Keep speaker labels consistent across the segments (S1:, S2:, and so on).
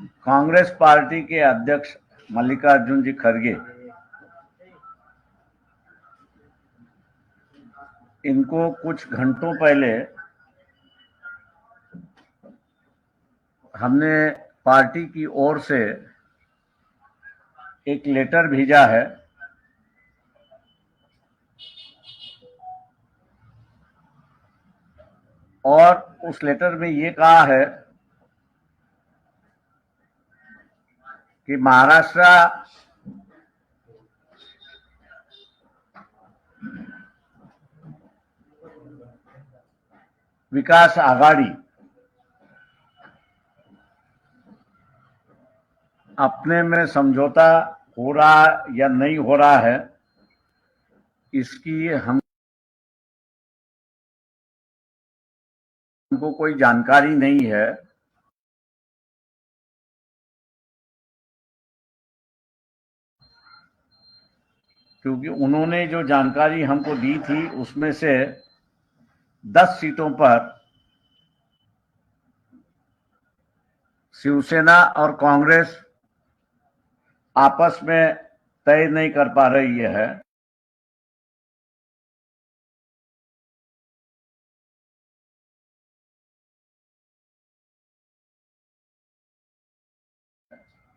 S1: Congress party के अध्यक्ष मल्लिकार्जुन जी खड़गे। इनको कुछ घंटों पहले हमने पार्टी की ओर से एक लेटर भेजा है। और उस लेटर में ये कहा है कि महाराष्ट्र विकास आघाड़ी अपने में समझौता हो रहा या नहीं हो रहा है, इसकी हम हमको कोई जानकारी नहीं है। क्योंकि उन्होंने जो जानकारी हमको दी थी, उसमें से दस सीटों पर शिवसेना और कांग्रेस आपस में तय नहीं कर पा रही है।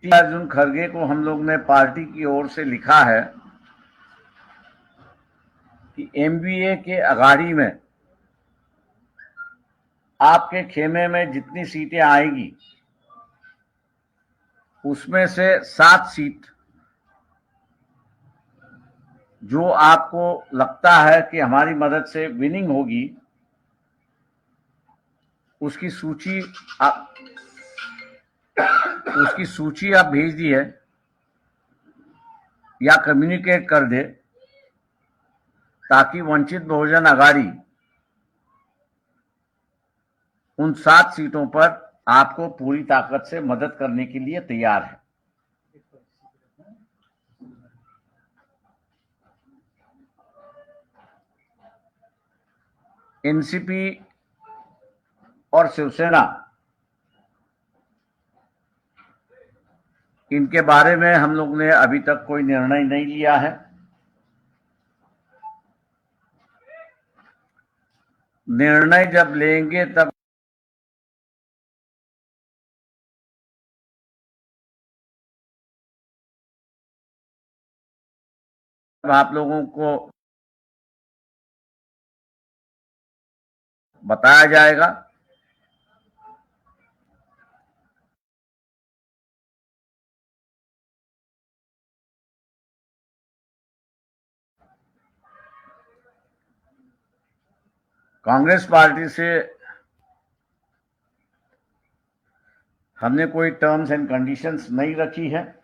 S1: अर्जुन खड़गे को हम लोग ने पार्टी की ओर से लिखा है। कि एमबीए के अगाड़ी में आपके खेमे में जितनी सीटें आएगी, उसमें से सात सीट जो आपको लगता है कि हमारी मदद से विनिंग होगी, उसकी सूची आप, उसकी सूची आप भेज दी है या कम्युनिकेट कर दे। ताकि वंचित बहुजन आघाड़ी उन सात सीटों पर आपको पूरी ताकत से मदद करने के लिए तैयार है। एनसीपी और शिवसेना, इनके बारे में हम लोग ने अभी तक कोई निर्णय नहीं लिया है। निर्णय जब लेंगे तब आप लोगों को बताया जाएगा। कांग्रेस पार्टी से हमने कोई टर्म्स एंड कंडीशंस नहीं रखी है।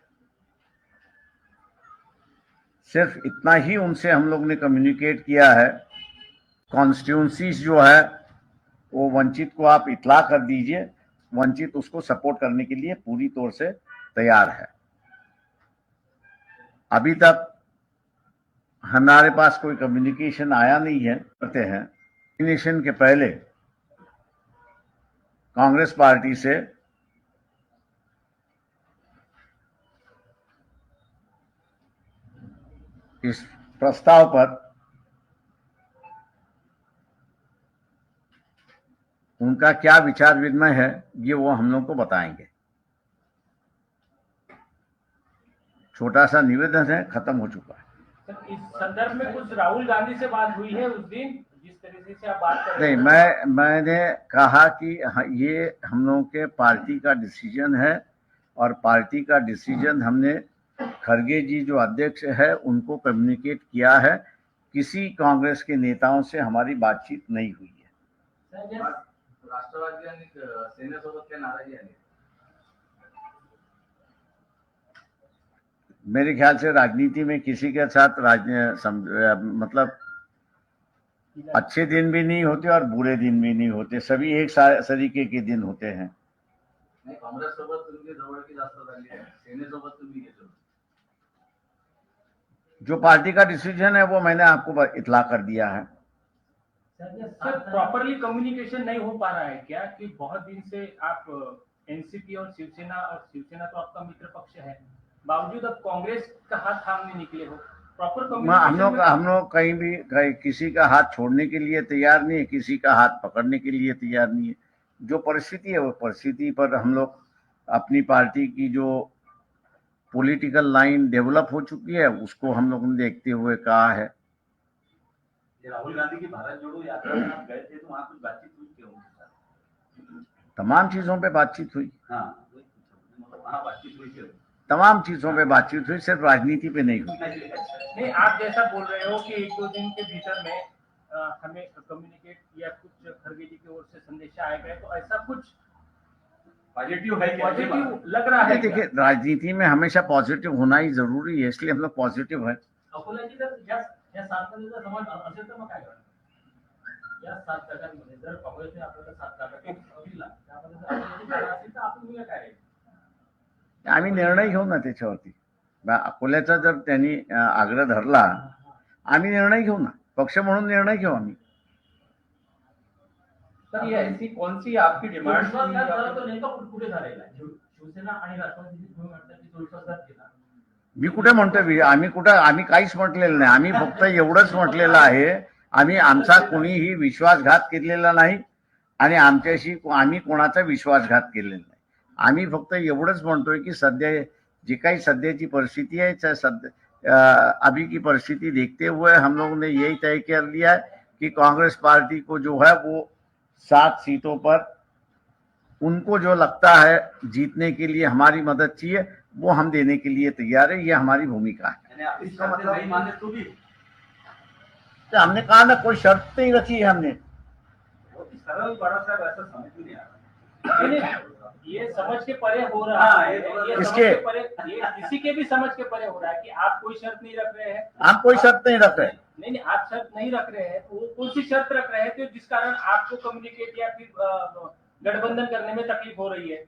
S1: सिर्फ़ इतना ही उनसे हम लोग ने कम्युनिकेट किया है। कॉन्स्टिट्यूंसीज जो है, वो वंचित को आप इतला कर दीजिए। वंचित उसको सपोर्ट करने के लिए पूरी तौर से तैयार है। अभी तक हमारे पास कोई कम्युनिकेशन आया नहीं है, करते हैं। नॉमिनेशन के पहले कांग्रेस पार्टी से इस प्रस्ताव पर उनका क्या विचार विनिमय है, ये वो हम लोग को बताएँगे। छोटा सा निवेदन है, खत्म हो चुका है।
S2: इस संदर्भ में कुछ राहुल गांधी से बात हुई है उस दिन? जिस तरीके से आप बात कर रहे
S1: नहीं मैं मैंने कहा कि ये हम लोगों के पार्टी का डिसीज़न है और पार्टी का डिसीज़न हमने खड़गे जी जो अध्यक्ष है उनको कम्युनिकेट किया है। किसी कांग्रेस के नेताओं से हमारी बातचीत नहीं हुई है। मेरे ख्याल से राजनीति में किसी के साथ राज मतलब अच्छे दिन भी नहीं होते और बुरे दिन भी नहीं होते सभी एक सा- तरीके के दिन होते हैं। जो पार्टी का डिसीज़न है वो मैंने आपको इतला कर दिया है।
S2: सर प्रॉपरली कम्युनिकेशन नहीं हो पा रहा है क्या कि बहुत दिन से आप एनसीपी और शिवसेना और शिवसेना तो आपका मित्र पक्ष है। बावजूद अब कांग्रेस का हाथ थामने निकले हो।
S1: हम लोग हम लोग कहीं भी कहीं किसी का हाथ छोड़ने के लिए तैयार नहीं है किसी का हाथ पकड़ने के लिए तैयार नहीं है। जो परिस्थिति है वो परिस्थिति पर हम लोग अपनी पार्टी की जो पॉलिटिकल लाइन डेवलप हो चुकी है उसको हम लोग ने देखते हुए कहा है।
S3: राहुल गांधी की भारत जोड़ो यात्रा में आप गए थे तो वहाँ कुछ बातचीत हुई साथ?
S1: तमाम चीज़ों पे बातचीत हुई।
S3: हाँ मतलब वहाँ बातचीत हुई थी
S1: तमाम चीज़ों पे बातचीत हुई सिर्फ़ राजनीति पे नहीं हुई।
S3: नहीं,
S2: आप जैसा बोल रहे हो कि एक दो दिन के भीतर में हमें कम्युनिकेट या कुछ खड़गे जी की ओर से संदेशा आएगा तो ऐसा कुछ
S3: पॉजिटिव है क्या?
S2: पॉजिटिव लग रहा है
S1: देखिए राजनीति में हमेशा पॉजिटिव होना ही ज़रूरी है इसलिए हम लोग पॉजिटिव है।
S3: सात जागांमध्ये जर काँग्रेसने आपल्याला जागा त्यामध्ये आपण काय?
S1: आम्ही निर्णय घेऊ ना त्याच्यावरती. अकोल्याचा जर त्यांनी आग्रह धरला आम्ही निर्णय घेऊ ना. पक्ष म्हणून निर्णय घेऊ आम्ही. मी कुठे म्हणतोय? आम्ही कुठं आम्ही काहीच म्हटलेलं नाही. आम्ही फक्त एवढंच म्हटलेलं आहे. आम्ही आमचा कोणीही विश्वासघात केलेला नाही. आणि आमच्याशी आम्ही कोणाचा विश्वासघात केलेला नाही. आम्ही फक्त एवढंच म्हणतोय की सध्या जी काही सध्याची परिस्थिती है चाहे सद- अभी की परिस्थिति देखते हुए हम लोग ने यही तय कर लिया है कि कांग्रेस पार्टी को जो है वो सात सीटों पर उनको जो लगता है जीतने के लिए हमारी मदद चाहिए वो हम देने के लिए तैयार है ये हमारी भूमिका है।
S3: इसका मतलब नहीं माने तो भी।
S1: तो हमने कहा ना कोई शर्त नहीं रखी है हमने।
S3: सरल बड़ा साहब ऐसा समझ नहीं आ रहा।
S2: ये समझ के परे हो रहा
S3: हाँ,
S2: है।
S3: ये इसके
S2: ये समझ के परे ये किसी के भी समझ के परे हो रहा है कि आप कोई शर्त नहीं रख रहे हैं।
S1: आप कोई शर्त नहीं रख रहे।
S2: नहीं नहीं आप शर्त नहीं रख रहे हैं। वो कौन सी शर्त रख रहे हैं तो जिस कारण आपको कम्युनिकेट या फिर गठबंधन करने में तकलीफ़ हो रही है?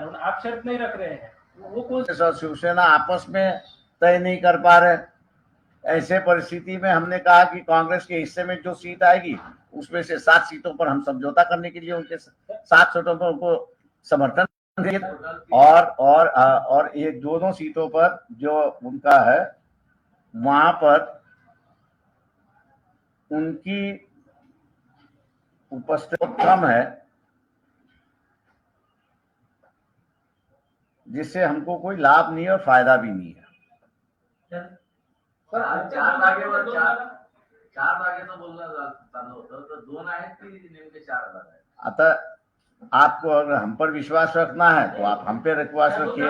S2: आप शर्त नहीं रख रहे हैं। वो कौन
S1: और शिवसेना आपस में तय नहीं कर पा रहे। ऐसे परिस्थिति में हमने कहा कि कांग्रेस के हिस्से में जो सीट आएगी, उसमें से सात सीटों पर हम समझौता करने के लिए उनके सात सीटों पर उनको समर्थन और और और ये दोनों सीटों पर जो उनका है, वहाँ पर उनकी उपस्थिति कम है। जिससे हमको कोई लाभ नहीं और फ़ायदा भी नहीं है।
S3: नेमके चार जागा आहेत
S1: अतः आपको अगर हम पर विश्वास रखना है तो आप हम पे विश्वास रखिए।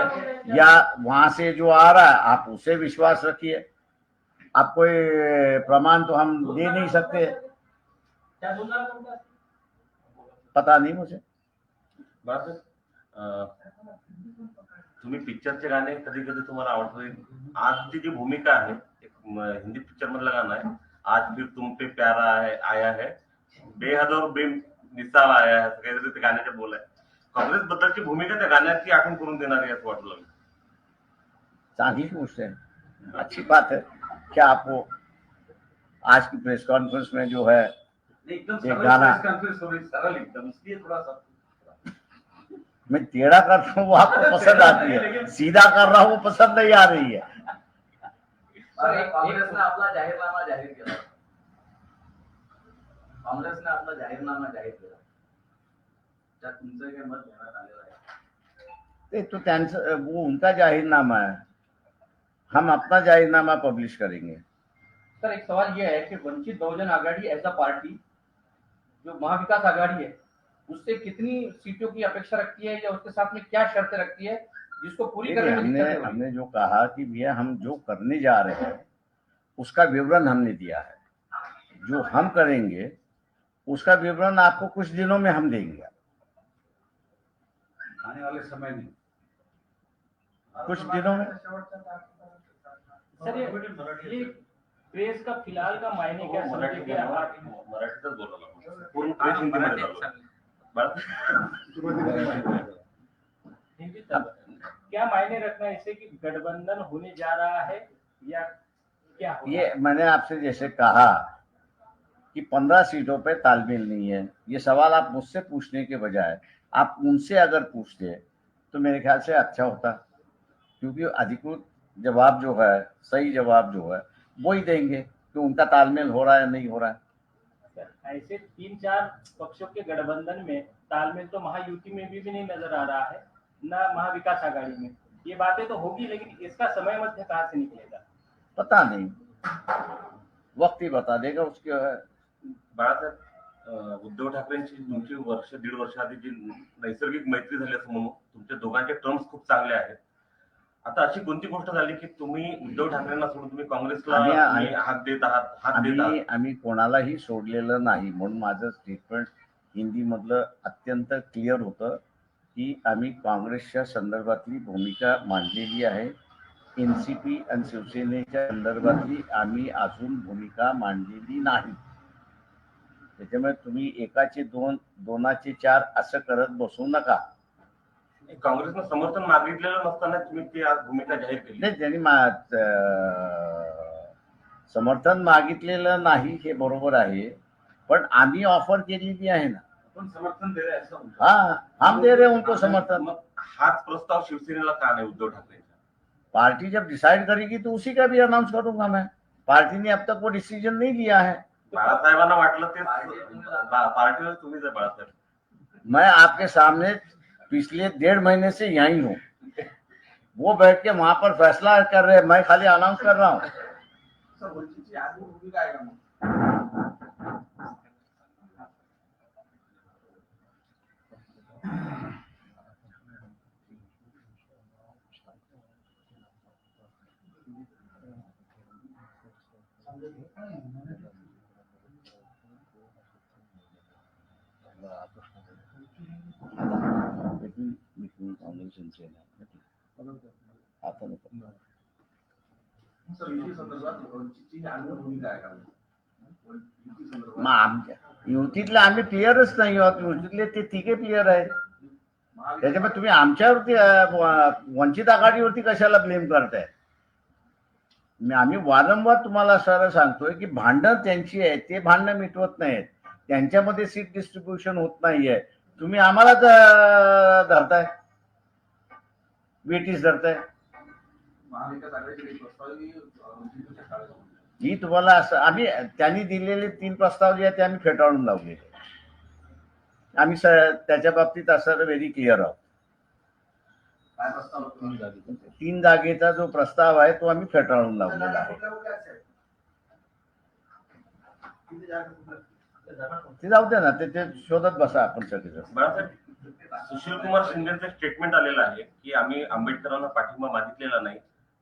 S1: या वहाँ से जो आ रहा है आप उसे विश्वास रखिए। आप कोई प्रमाण तो हम दे नहीं सकते? पता नहीं मुझे।
S4: तुम्ही पिक्चरचे गाणे कधी कधी तुम्हाला आवडते आजची जी भूमिका आहे एक हिंदी पिक्चर मधलं गाणं आहे. आज फिर तुम पे प्यारा है आया है. बेहद और बेमिसाल आया है काहीतरी ते गाण्याचे बोल आहे. काँग्रेस बद्दलची भूमिका त्या गाण्याची आठवण करून देणारी असं वाटू लागलं
S1: चांदी पूछते हैं अच्छी बात है क्या आपको आज की प्रेस कॉन्फ्रेंस में जो है
S3: एकदम
S1: एक
S3: press conference हो रही, सरळ एकदम इसलिए थोड़ा सा
S1: मैं टेढ़ा करता हूँ वो आपको पसंद आती है। सीधा कर रहा हूँ वो पसंद नहीं आ रही है।
S3: सर, एक- काँग्रेसने आपला जाहीरनामा जाहीर केला काँग्रेसने आपला जाहीरनामा जाहीर केला त्यात तुमचं काही मत घेण्यात आलेलं आहे
S1: ये तो त्यांचं वो उनका जाहिरनामा है। हम अपना जाहिरनामा पब्लिश करेंगे।
S5: सर एक सवाल यह है कि Vanchit Bahujan Aghadi as a party जो महाविकास आघाड़ी है उससे कितनी सीटों की अपेक्षा रखती है या उसके साथ में क्या शर्तें रखती है जिसको पूरी करने में
S1: हमने
S5: हो है?
S1: हमने जो कहा कि भैया हम जो करने जा रहे हैं उसका विवरण हमने दिया है। जो हम करेंगे उसका विवरण आपको कुछ दिनों में हम देंगे।
S6: आने वाले समय में।
S1: कुछ दिनों में?
S2: सर ये प्रेस का फ़िलहाल का मायने क्या
S4: मराठी
S2: समझे
S4: पूर्ण प्रेस बाळा
S2: हिंदी क्या मायने रखना इससे कि गठबंधन होने जा रहा है या क्या
S1: ये मैंने आपसे जैसे कहा कि पंद्रह सीटों पे तालमेल नहीं है। ये सवाल आप मुझसे पूछने के बजाय आप उनसे अगर पूछते तो मेरे ख्याल से अच्छा होता। क्योंकि अधिकृत जवाब जो है सही जवाब जो है वो ही देंगे कि उनका तालमेल हो रहा है नहीं हो रहा है।
S2: ऐसे तीन चार पक्षों के गठबंधन में तालमेल तो महायुति में भी, भी नहीं नज़र आ रहा है न महाविकास आघाड़ी में। ये बातें तो होगी लेकिन इसका समय मध्य कहाँ से निकलेगा?
S1: पता नहीं। वक्त ही बता देगा उसके
S4: बाळासाहेब उद्धव ठाकरेंची तुमची वर्ष दीड वर्ष आधी जी नैसर्गिक मैत्री झाली असं म्हणू तुमच्या दोघांचे टर्म्स खूप चांगले आहेत. आता अशी कोणती गोष्ट झाली की तुम्ही उद्धव ठाकरेंना सोडून तुम्ही काँग्रेसला हात देत आहात हात देत
S1: आम्ही कोणालाही सोडलेलं नाही म्हणून माझं स्टेटमेंट हिंदीमधलं अत्यंत क्लिअर होतं की आम्ही काँग्रेसच्या संदर्भातली भूमिका मांडलेली आहे. एन सी पी आणि शिवसेनेच्या संदर्भातली आम्ही अजून भूमिका मांडलेली नाही. त्याच्यामुळे तुम्ही एकाचे दोन दोनाचे चार असं करत बसू नका.
S4: काँग्रेसनं समर्थन मागितलेलं नसताना तुम्ही ती आज भूमिका जाहीर केली.
S1: नाही त्यांनी मा समर्थन मागितलेलं नाही हे बरोबर आहे पण आम्ही ऑफ़र केलेली आहे ना.
S6: समर्थन दे रहे हैं ऐसा उनका
S1: हाँ हम दे रहे हैं उनको समर्थन.
S4: मग हाच प्रस्ताव शिवसेनेला का नाही उद्धव ठाकरेंचा?
S1: पार्टी जब डिसाइड करेगी तो उसी का भी अनाउंस करूँगा मैं. पार्टी ने अब तक वो डिसीज़न नहीं लिया है.
S4: बाळासाहेबांना वाटलं ते बा- तुम्हीच आहे बाळासाहेब
S1: मैं आपके सामने पिछले डेढ़ महीने से यहीं हूँ। वो बैठ के वहाँ पर फैसला कर रहे हैं, मैं खाली अनाउंस कर रहा हूँ।
S6: तुम्ही मग
S1: आमच्या आम्ही पियरच नाही आहोत. युतीतले ते तिघे पियर आहेत. त्याच्यामुळे तुम्ही आमच्यावरती वंचित आघाडीवरती कशाला ब्लेम करताय? आम्ही वारंवार तुम्हाला सर सांगतोय की भांडण त्यांची आहेत. ते भांडणं मिटवत नाहीत. त्यांच्यामध्ये सीट डिस्ट्रीब्युशन होत नाहीये. तुम्ही आम्हालाच धरताय? वेटीस धरताय.
S6: ही,
S1: तुम्हाला असं आम्ही त्यांनी दिलेले तीन प्रस्ताव जे आहेत ते आम्ही फेटाळून लावलेले आम्ही स त्याच्या बाबतीत असं व्हेरी क्लिअर आहोत? तीन जागेचा जो प्रस्ताव आहे तो आम्ही फेटाळून लावलेला आहे? ते जाऊ दे ना ते शोधत बसा आपण सगळेजण.
S4: बाळासाहेब सुशील कुमार शिंदेचं स्टेटमेंट आलेलं आहे की आम्ही आंबेडकरांना पाठिंबा मागितलेला नाही.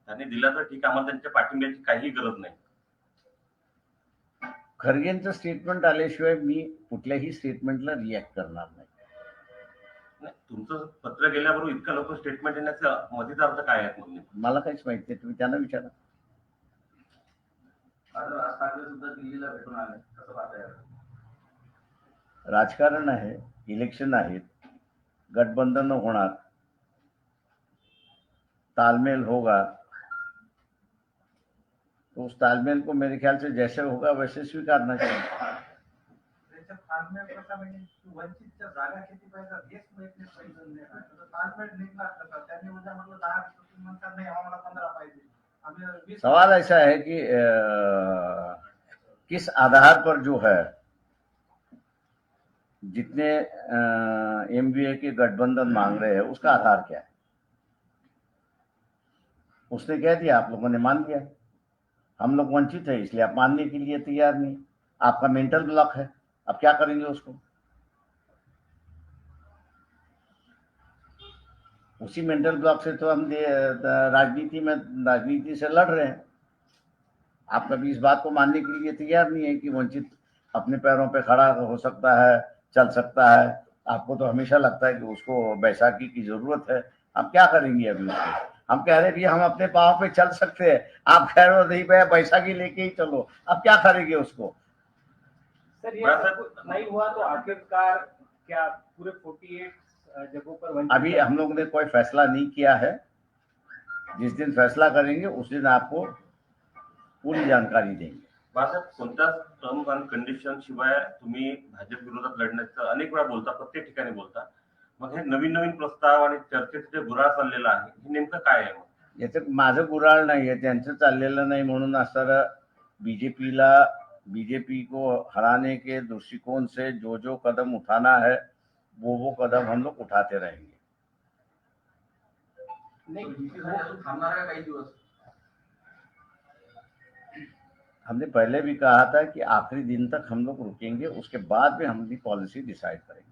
S4: त्यांनी दिला तर ठीक आहे, आम्हाला त्यांच्या पाठिंब्याची काही गरज नाही.
S1: खरगेंचं स्टेटमेंट आल्याशिवाय मी कुठल्याही स्टेटमेंटला रिॲक्ट करणार नाही.
S4: नाही, तुमचं पत्र गेल्याबरोबर इतकं लवकर स्टेटमेंट येण्याचा मधीचा अर्थ काय आहे म्हणजे
S1: मला काहीच माहीत नाही तुम्ही त्यांना विचारा.
S6: आज राज ठाकरे सुद्धा दिल्लीला भेटून आले कसं पाहताय?
S1: राजकारण आहे इलेक्शन आहेत गठबंधन होणार. तालमेल होगा. तो उस तालमेल को मेरे ख्याल से जैसे होगा वैसे स्वीकारना चाहिए। सवाल ऐसा है कि अ, किस आधार पर जो है जितने एमबीए के गठबंधन मांग रहे हैं, उसका आधार क्या है? उसने कह दिया, आप लोगों ने मान लिया। हम लोग वंचित है, इसलिए आप मानने के लिए तैयार नहीं। आपका मेंटल ब्लॉक है अब क्या करेंगे उसको? उसी मेंटल ब्लॉक से तो हम राजनीति में, राजनीति से लड़ रहे हैं। आप कभी इस बात को मानने के लिए तैयार नहीं है कि वंचित अपने पैरों पे खड़ा हो सकता है चल सकता है। आपको तो हमेशा लगता है कि उसको बैसाखी की ज़रूरत है। आप क्या करेंगे अभी उसको? हम कह रहे हैं भैया हम अपने पाँव पे चल सकते हैं। आप कह रहे हो नहीं भैया बैसाखी लेके ही चलो। अब क्या करेंगे उसको?
S2: सर ये नहीं हुआ तो आखिरकार क्या पूरे 48 जगहों पर
S1: अभी हम लोग ने कोई फैसला नहीं किया है। जिस दिन फैसला करेंगे उस दिन आपको पूरी जानकारी देंगे।
S4: बाळासाहेब कोणत्याच टर्म्स अँड कंडिशन शिवाय तुम्ही भाजप विरोधात लढण्याचं अनेक वेळा बोलता प्रत्येक ठिकाणी बोलता. मग हे नवीन नवीन प्रस्ताव आणि चर्चेचं जे गुराळ चाललेलं आहे हे नेमकं काय आहे
S1: याच्यात माझं गुराळ नाही आहे त्यांचं चाललेलं नाही म्हणून असं बीजेपीला बीजेपी को हराने के दृष्टिकोण से जो जो कदम उठाना है वो वो कदम हम लोग उठाते रहेंगे।
S2: नाही
S5: युतीसाठी
S1: हमने पहले भी कहा था कि आखिरी दिन तक हम लोग रुकेंगे उसके बाद में हम अपनी पॉलिसी डिसाइड करेंगे।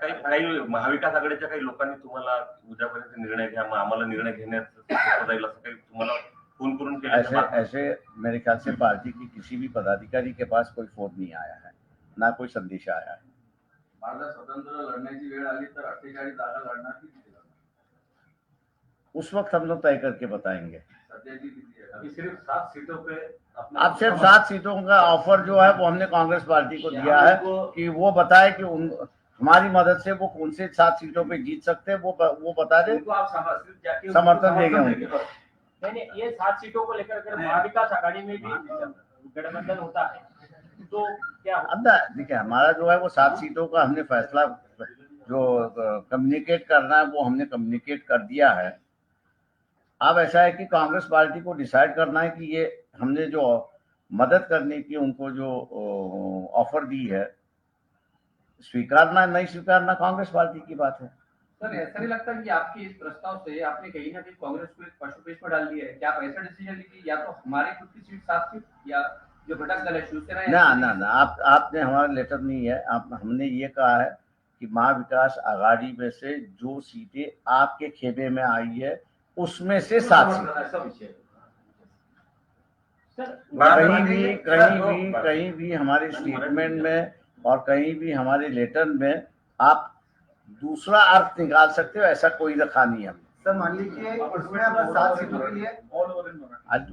S4: काही काही महाविकास आघाडीच्या काही लोकांनी तुम्हाला उद्यापर्यंत निर्णय घ्या मग आम्हाला निर्णय घेण्यात जाईल असं काही तुम्हाला फ़ोन करून
S1: ऐसे ऐसे मेरे ख्याल से पार्टी की किसी भी पदाधिकारी के पास कोई फ़ोन नहीं आया है ना कोई संदेश आया है।
S5: भारतात स्वतंत्र लढण्याची वेळ आली तर अठ्ठेचाळीस जागा लढणार की
S1: उस वक्त हम लोग तय करके बताएँगे।
S3: अभी सिर्फ़ सात सीटों पे
S1: अब सिर्फ़ सात सीटों का ऑफ़र जो है वो हमने कांग्रेस पार्टी को दिया है कि वो बताए कि उन हमारी मदद से वो कौन से सात सीटों पे जीत सकते हैं वो वो बता दे।
S3: उनको आप समझ सिर्फ़ जाके
S1: समर्थन देंगे।
S2: नहीं नहीं ये सात सीटों को लेकर अगर महाविकास आघाड़ी में भी गठबंधन होता है तो क्या हो-
S1: देखिए हमारा जो है वो सात सीटों का हमने फैसला जो कम्युनिकेट करना है वो हमने कम्युनिकेट कर दिया है। अब ऐसा है कि कांग्रेस पार्टी को डिसाइड करना है कि ये हमने जो मदद करने की उनको जो ऑफ़र दी है स्वीकारना नहीं स्वीकारना कांग्रेस पार्टी की बात है।
S5: सर ऐसा नहीं लगता कि आपके इस प्रस्ताव से आपने कहीं ना कहीं कांग्रेस को एक पशुपेश पर डाल दिया है? क्या आप ऐसा डिसीज़न लीजिए या तो हमारी खुद की सीट सात सीट या जो घटक दल है शिवसेना
S1: ना ना ना आप आपने हमारा लेटर नहीं है। आप हमने ये कहा है कि महाविकास आघाड़ी में से जो सीटें आपके खेमे में आई है उसमें से सात सीटें। कहीं भी कहीं भी कहीं भी हमारे स्टेटमेंट में और कहीं भी हमारे लेटर में आप दूसरा अर्थ निकाल सकते हो ऐसा कोई रखा नहीं है। हमने
S7: सर मान लीजिए उसमें अगर सात सीटों के लिए
S3: ऑल ओवर इन
S1: आज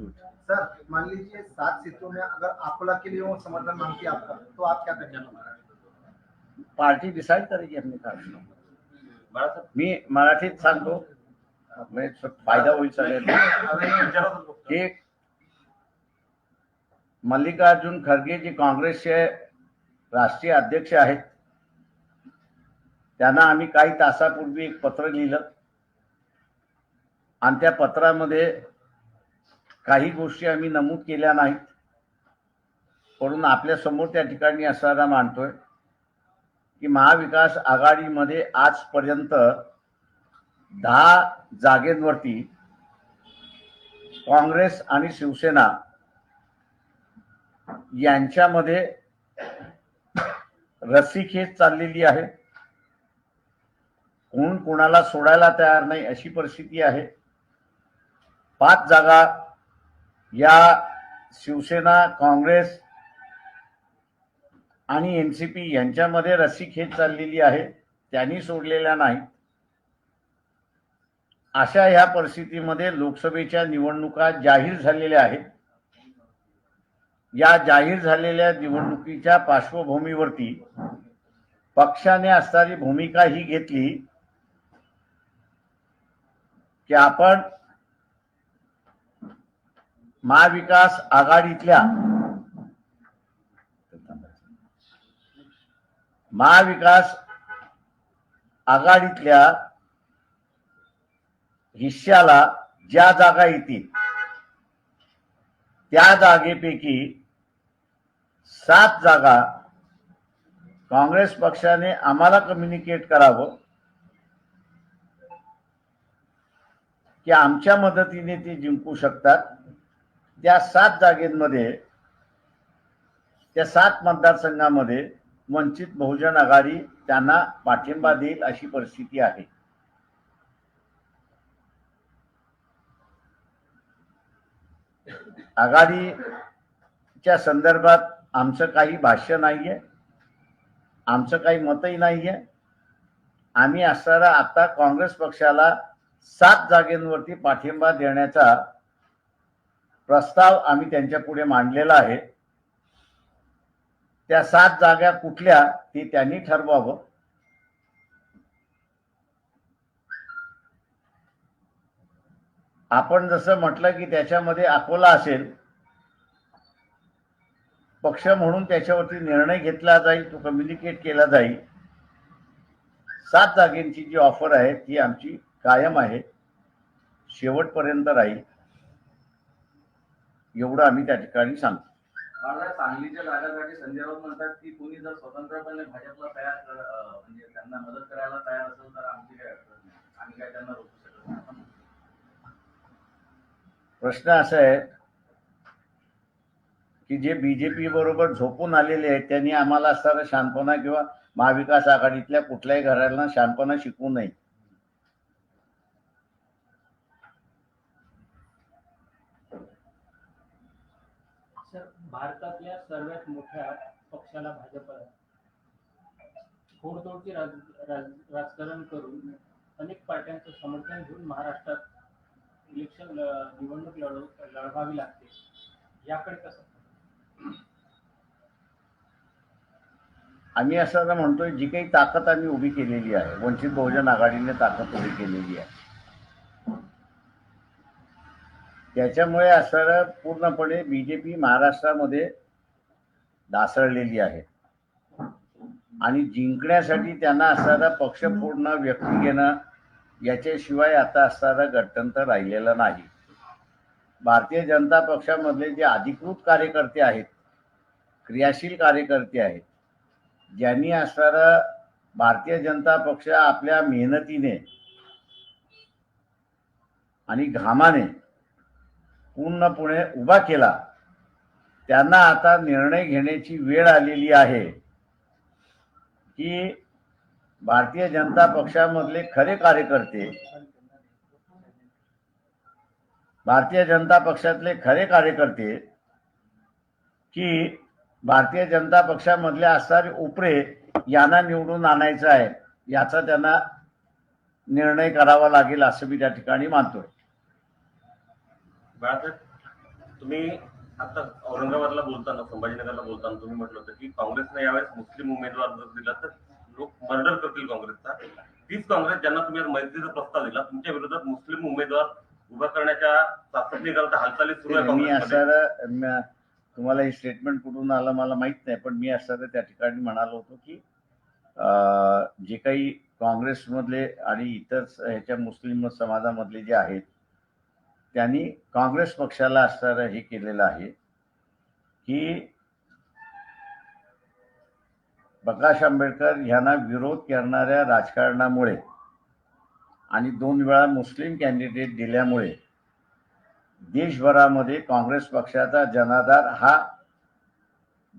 S7: सर मान लीजिए सात सीटों में अगर अकोला के लिए वो समर्थन मांगती है आपका तो आप क्या करेंगे
S1: पार्टी डिसाइड करेगी हमने कहा
S4: बाळासाहेब
S1: मी मराठीत सांगतो फायदा होईल सगळ्यांना. की मल्लिकार्जुन खरगे जे काँग्रेसचे राष्ट्रीय अध्यक्ष आहेत त्यांना आम्ही काही तासापूर्वी एक पत्र लिहिलं. आणि त्या पत्रामध्ये काही गोष्टी आम्ही नमूद केल्या नाहीत. म्हणून आपल्यासमोर त्या ठिकाणी असताना मानतोय की महाविकास आघाडीमध्ये आजपर्यंत दहा जागेंवरती काँग्रेस आणि शिवसेना यांच्यामध्ये रस्सीखेच चाललेली आहे. कोण कोणाला सोडायला तयार नाही अशी परिस्थिती आहे. पाच जागा या शिवसेना काँग्रेस आणि एन सी पी यांच्यामध्ये रस्सीखेच चाललेली आहे. त्यांनी सोडलेल्या नाहीत. अशा ह्या परिस्थितीमध्ये लोकसभेच्या निवडणुका जाहीर झालेल्या आहेत. या जाहीर झालेल्या निवडणुकीच्या पार्श्वभूमीवरती पक्षाने असणारी भूमिका ही घेतली की आपण महाविकास आघाडीतल्या महाविकास आघाडीतल्या हिश्श्याला ज्या जागा येतील त्या जागेपैकी सात जागा काँग्रेस पक्षाने आम्हाला कम्युनिकेट करावं की आमच्या मदतीने ते जिंकू शकतात. त्या सात जागेमध्ये त्या सात मतदारसंघामध्ये वंचित बहुजन आघाडी त्यांना पाठिंबा देईल अशी परिस्थिती आहे. आघाडीच्या संदर्भात आमचं काही भाष्य नाहीये आमचं काही मतही नाहीये. आम्ही असणारा आता काँग्रेस पक्षाला सात जागेंवरती पाठिंबा देण्याचा प्रस्ताव आम्ही त्यांच्या पुढे मांडलेला आहे. त्या सात जागा कुठल्या ते त्यांनी ठरवावं. आपण जसं म्हटलं की त्याच्यामध्ये अकोला असेल पक्ष म्हणून त्याच्यावरती निर्णय घेतला जाईल तो कम्युनिकेट केला जाईल. सात जागेंची जी ऑफर आहे ती आमची कायम आहे. शेवटपर्यंत राहील. एवढं आम्ही त्या ठिकाणी सांगतो.
S5: मला सांगलीच्या जागासाठी संजय राऊत म्हणतात की कोणी जर स्वतंत्रपणे भाजपला तयार म्हणजे त्यांना मदत करायला तयार असेल तर आमची काय अडचण नाही. आम्ही काय त्यांना
S1: प्रश्न असा आहे की जे बीजेपी बरोबर झोपून आलेले आहेत त्यांनी आम्हाला असताना शांतपणा किंवा महाविकास आघाडीतल्या कुठल्याही घराला शांतपणा शिकवू नये.
S2: सर भारतातल्या सर्वात मोठ्या पक्षाला भाजप आहे राज, राज, राजकारण करून अनेक पार्ट्यांचं समर्थन घेऊन महाराष्ट्रात इलेक्शन निवडणूक लढव लढवावी लागते. याकडे कसं?
S1: आम्ही असं म्हणतोय जी काही ताकद आम्ही उभी केलेली आहे वंचित बहुजन आघाडीने ताकद उभी केलेली आहे. त्याच्यामुळे असं पूर्णपणे बीजेपी महाराष्ट्रामध्ये ढासळलेली आहे. आणि जिंकण्यासाठी त्यांना असणारा पक्ष पूर्ण व्यक्ती घेणं याच्याशिवाय आता असणारा गठंतर राहिलेलं नाही. भारतीय जनता पक्षामधले जे अधिकृत कार्यकर्ते आहेत क्रियाशील कार्यकर्ते आहेत ज्यांनी असणारा भारतीय जनता पक्ष आपल्या मेहनतीने आणि घामाने पूर्णपणे उभा केला त्यांना आता निर्णय घेण्याची वेळ आलेली आहे की भारतीय जनता पक्षामधले खरे कार्यकर्ते. भारतीय जनता पक्षातले खरे कार्यकर्ते की भारतीय जनता पक्षामधले असणारे उपरे यांना निवडून आणायचं आहे याचा त्यांना निर्णय करावा लागेल असं मी त्या ठिकाणी मानतोय.
S4: तुम्ही आता औरंगाबादला बोलताना संभाजीनगरला बोलताना तुम्ही म्हटलं होतं की काँग्रेसने यावेळेस मुस्लिम उमेदवार जर दिला तर लोक मर्डर करतील काँग्रेसचा. तीच काँग्रेस ज्यांना तुम्ही मैत्रीचा प्रस्ताव दिला तुमच्या विरोधात मुस्लिम उमेदवार उभा करण्याच्या चाचणी करता हालचाली सुरू आहे
S1: तुम्हाला ही स्टेटमेंट कुठून आलं मला माहीत नाही पण मी असं त्या ठिकाणी म्हणालो होतो की जे काही काँग्रेसमधले आणि इतर ह्याच्या मुस्लिम समाजामधले जे आहेत त्यांनी काँग्रेस पक्षाला असणारं हे केलेलं आहे की प्रकाश आंबेडकर यांना विरोध करणाऱ्या राजकारणामुळे आणि दोन वेळा मुस्लिम कॅन्डिडेट दिल्यामुळे देशभरामध्ये काँग्रेस पक्षाचा जनाधार हा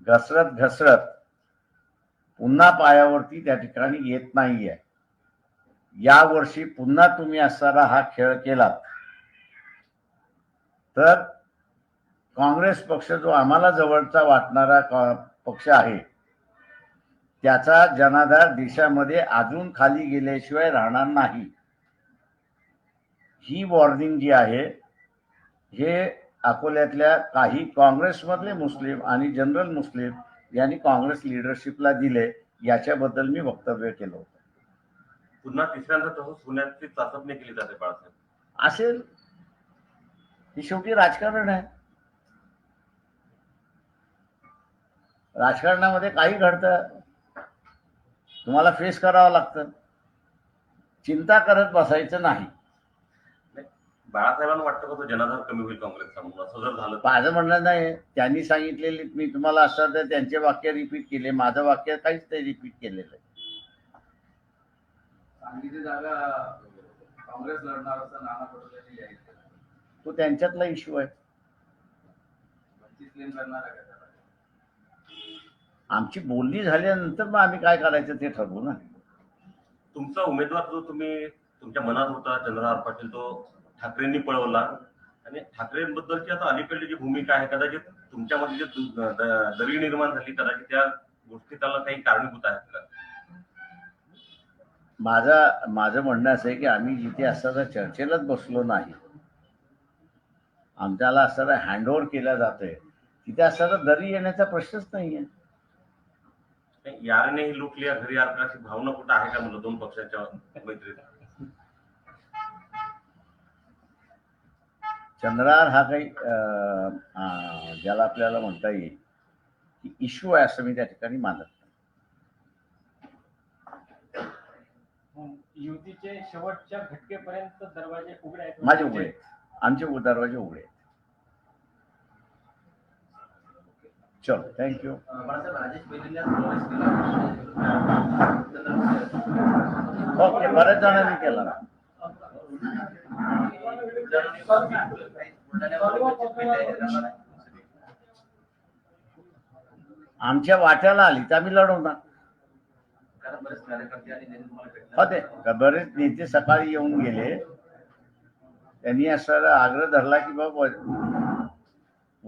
S1: घसरत घसरत पुन्हा पायावरती त्या ठिकाणी येत नाहीये. यावर्षी पुन्हा तुम्ही असणारा हा खेळ केलात. तर काँग्रेस पक्ष जो आम्हाला जवळचा वाटणारा का- पक्ष आहे त्याचा जनाधार देशामध्ये अजून खाली गेल्याशिवाय राहणार नाही. ही वॉर्निंग जी आहे हे अकोल्यातल्या काही काँग्रेसमधले मुस्लिम आणि जनरल मुस्लिम यांनी काँग्रेस लिडरशिपला दिले याच्याबद्दल मी वक्तव्य केलं होतं.
S4: पुन्हा तिसऱ्यांदा तसंच होण्याची चाचपणी केली जाते बाळासाहेब.
S1: असेल. हे शेवटी राजकारण आहे. राजकारणामध्ये काही घडतं. तुम्हाला फेस करावं लागतं. चिंता करत बसायचं नाही.
S4: बाळासाहेबांना वाटतं का तो जनाधार कमी होईल काँग्रेसचा म्हणून? असं जर झालं?
S1: माझं म्हणणं नाही. त्यांनी सांगितलेले मी तुम्हाला असं तर त्यांचे वाक्य रिपीट केले. माझं वाक्य काहीच नाही रिपीट केलेलं आहे.
S5: सांगलीची जागा काँग्रेस लढणार असं नाना
S1: तो त्यांच्यातला इश्यू आहे.
S3: करणार का?
S1: आमची बोलणी झाल्यानंतर मग आम्ही काय करायचं ते ठरवू ना.
S4: तुमचा उमेदवार जो तुम्ही तुमच्या मनात होता चंद्रहार पाटील तो ठाकरेंनी पळवला. आणि ठाकरेंबद्दलची आता अलीकडली जी भूमिका आहे कदाचित तुमच्यामध्ये जे दरी निर्माण झाली कदाचित त्या गोष्टी त्याला काही कारणीभूत आहेत का?
S1: माझा माझं म्हणणं असं आहे की आम्ही जिथे असताना चर्चेलाच बसलो नाही. आमच्याला असताना हँडओव्हर केला जातोय. तिथे असताना दरी येण्याचा प्रश्नच नाहीये.
S4: नाही, यारने ही लूट लिया घरी यार का अशी भावना कुठं आहे का म्हणलं दोन पक्षाच्या मैत्रीत
S1: चंद्रहार हा काही ज्याला आपल्याला म्हणता येईल की इश्यू आहे असं मी त्या ठिकाणी मानत नाही.
S2: युतीचे शेवटच्या घटकेपर्यंत दरवाजे उघडे आहेत
S1: माझे उघडे आहेत. आमचे दरवाजे उघडे चलो
S3: थँक यू
S1: ओके बऱ्याच जणांनी केला ना. आमच्या वाट्याला आली तर आम्ही लढवणार
S3: ना.
S1: हो ते बरेच नेते सकाळी येऊन गेले. त्यांनी असं आग्रह धरला की बाबा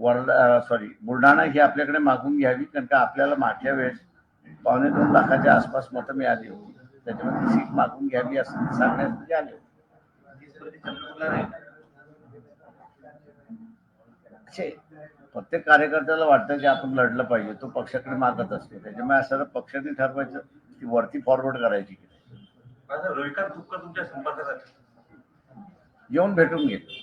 S1: वर्धा सॉरी बुलढाणा ही आपल्याकडे मागून घ्यावी कारण का आपल्याला मागच्या वेळेस पावणे दोन लाखाच्या आसपास मतं मिळाली होती. त्याच्यामध्ये सीट मागून घ्यावी असं सांगण्यासाठी आले होते. प्रत्येक कार्यकर्त्याला वाटतं की आपण लढलं पाहिजे तो पक्षाकडे मागत असतो. त्याच्यामुळे असं पक्षाने ठरवायचं की वरती फॉरवर्ड करायची की नाही. येऊन भेटून गेले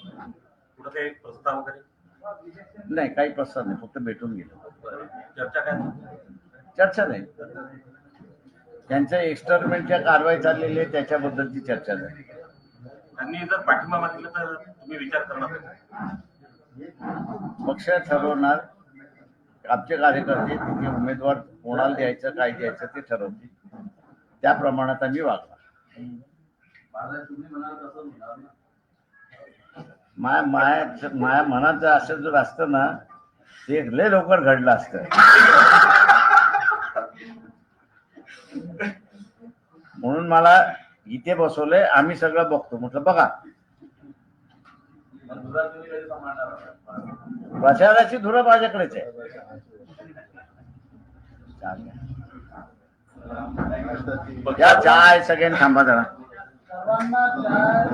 S4: कुठं काही प्रस्ताव वगैरे?
S1: नाही काही प्रस्ताव नाही फक्त भेटून गेलो.
S4: चर्चा काय?
S1: चर्चा नाही. त्यांच्या एक्सटर्नमेंटच्या कारवाई चाललेली आहे त्याच्याबद्दलची चर्चा झाली
S4: त्यांनी जर पाठिंबा मागितला तर तुम्ही विचार करणार?
S1: पक्ष ठरवणार आमचे कार्यकर्ते तिथे उमेदवार कोणाला द्यायचं काय द्यायचं ते ठरवतील. त्या प्रमाणात आम्ही वागणार
S3: बाळासाहेब तुम्ही म्हणाल तसं होणार ना
S1: माया माया माया मनाचं असं जर असतं ना ते लय लवकर घडलं असतं. म्हणून मला इथे बसवलंय आम्ही सगळं बघतो. म्हटलं बघा. प्रचाराची धुरं माझ्याकडेच आहे. चालेल. या चाय सगळ्यांनी थांबा जरा.
S7: सर्वांना चार